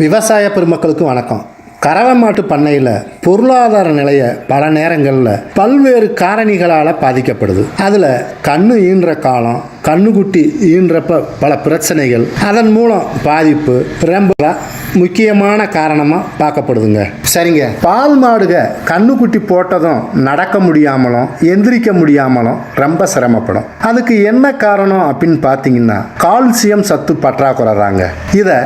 விவசாய பெருமக்களுக்கு வணக்கம். கறவை மாட்டு பண்ணையில் பொருளாதார நிலையை பல நேரங்களில் பல்வேறு காரணிகளால் பாதிக்கப்படுது. அதில் கண்ணு ஈன்ற காலம் கண்ணுக்குட்டி ஈன்றப்ப பல பிரச்சனைகள். அதன் மூலம் பாதிப்பு ரொம்ப முக்கியமான காரணமாக பார்க்கப்படுதுங்க. சரிங்க. பால் மாடுக கண்ணுக்குட்டி போட்டதும் நடக்க முடியாமலும் எந்திரிக்க முடியாமலும் ரொம்ப சிரமப்படும். அதுக்கு என்ன காரணம் அப்படின்னு பார்த்தீங்கன்னா கால்சியம் சத்து பற்றாக்குறை தாங்க இதை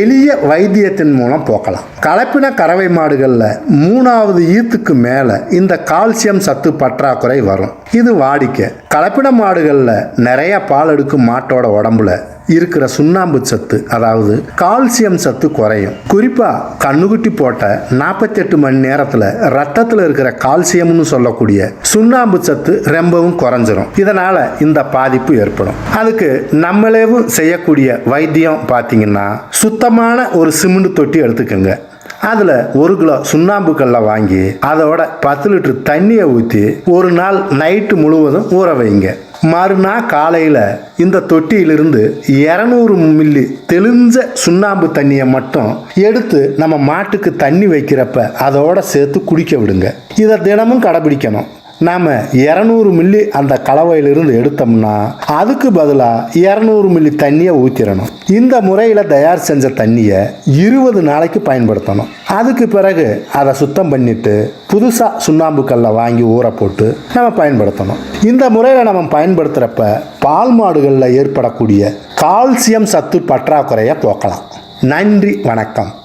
எளிய வைத்தியத்தின் மூலம் போக்கலாம். கலப்பின கறவை மாடுகளில் மூணாவது ஈத்துக்கு மேலே இந்த கால்சியம் சத்து பற்றாக்குறை வரும். இது வாடிக்கை. கலப்பின மாடுகளில் நிறைய பால் எடுக்கும் மாட்டோட உடம்புல இருக்கிற சுண்ணாம்பு சத்து அதாவது கால்சியம் சத்து குறையும். குறிப்பாக கண்ணுக்குட்டி போட்ட நாற்பத்தெட்டு மணி நேரத்தில் ரத்தத்தில் இருக்கிற கால்சியம்னு சொல்லக்கூடிய சுண்ணாம்பு சத்து ரொம்பவும் குறைஞ்சிரும். இதனால் இந்த பாதிப்பு ஏற்படும். அதுக்கு நம்மளேவும் செய்யக்கூடிய வைத்தியம் பார்த்தீங்கன்னா சுத்தமான ஒரு சிமெண்ட் தொட்டி எடுத்துக்கோங்க. அதில் ஒரு கிலோ சுண்ணாம்பு கல்லை வாங்கி அதோட பத்து லிட்டர் தண்ணியை ஊற்றி ஒரு நாள் நைட்டு முழுவதும் ஊற வைங்க. மறுநாள் காலையில் இந்த தொட்டியிலிருந்து இரநூறு மில்லி தெளிஞ்ச சுண்ணாம்பு தண்ணியை மட்டும் எடுத்து நம்ம மாட்டுக்கு தண்ணி வைக்கிறப்ப அதோட சேர்த்து குடிக்க விடுங்க. இதை தினமும் கடைபிடிக்கணும். நாம் இரநூறு மில்லி அந்த கலவையிலிருந்து எடுத்தோம்னா அதுக்கு பதிலாக இரநூறு மில்லி தண்ணியை ஊற்றிடணும் இந்த முறையில் தயார் செஞ்ச தண்ணியை இருபது நாளைக்கு பயன்படுத்தணும். அதுக்கு பிறகு அதை சுத்தம் பண்ணிட்டு புதுசாக சுண்ணாம்பு கல்லை வாங்கி ஊற போட்டு நம்ம பயன்படுத்தணும். இந்த முறையில் நம்ம பயன்படுத்துகிறப்ப பால் மாடுகளில் ஏற்படக்கூடிய கால்சியம் சத்து பற்றாக்குறையை போக்கலாம். நன்றி வணக்கம்.